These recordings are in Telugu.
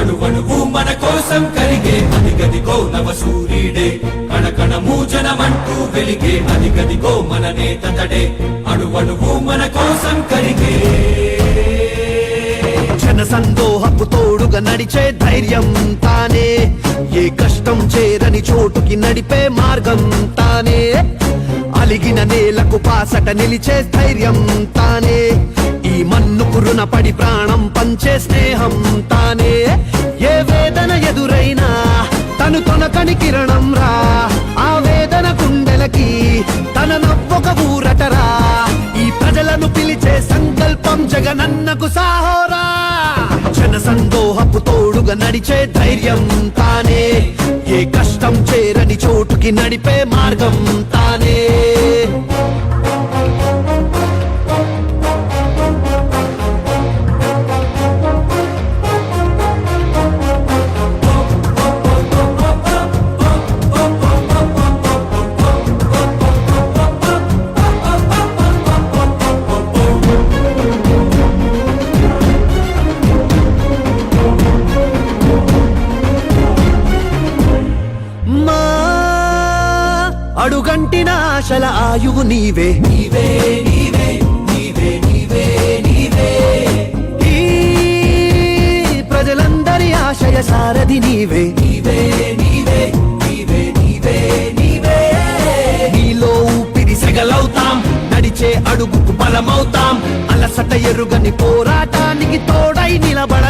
అణువణువు మన కోసం కలిగే అదిగదిగో నవ సూర్యుడే. కణకణము జనమంటూ వెలిగే అదిగదిగో మన నేత తడే అణువణువు మన కోసం కలిగే. జన సందోహపు తోడుగా నడిచే ధైర్యం తానే. ఏ కష్టం చేరని చోటుకి నడిపే మార్గం తానే. అలిగిన నేలకు పాసట నిలిచే ధైర్యం తానే. ఈ మన్నుకు రుణపడి ప్రాణం పంచే స్నేహం తానే. జగనన్నకు సాహోరా. జన సందోహపు తోడుగా నడిచే ధైర్యం తానే. ఏ కష్టం చేరని చోటుకి నడిపే మార్గం తానే. అడుగంటిన ఆశల ఆయువు నీవే. నీవే నీవే నీవే నీవే నీవే. ప్రజలందరి ఆశయ సారథి నీవే. నీవే నీవే నీవే నీవే నీవే. నీలో ఊపిరి సెగలవుతాం నడిచే అడుగుకు బలమవుతాం అలసట ఎరుగని పోరాటానికి తోడై నిలబడతాం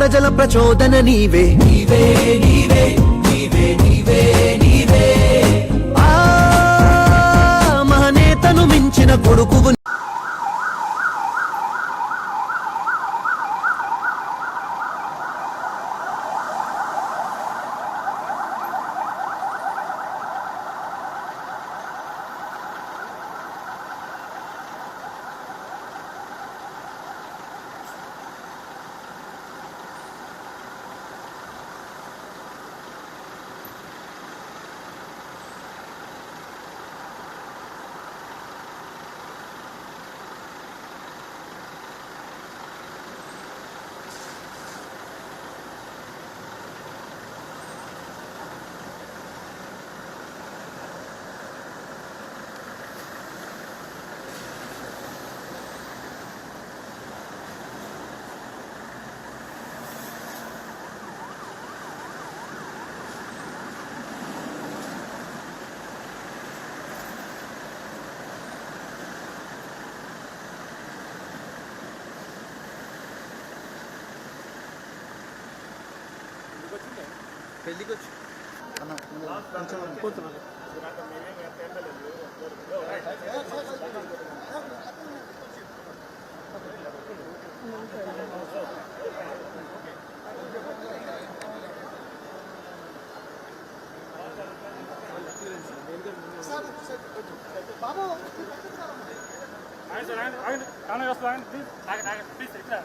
ప్రజల ప్రచోదన నీవే. నీవే నీవే. ఆగండి సార్ ఆగండి ఆగండి కామెంట్ వస్తుంది ఆగండి ప్లీజ్ ఆగండి ఆగండి ప్లీజ్ ఇక్కడ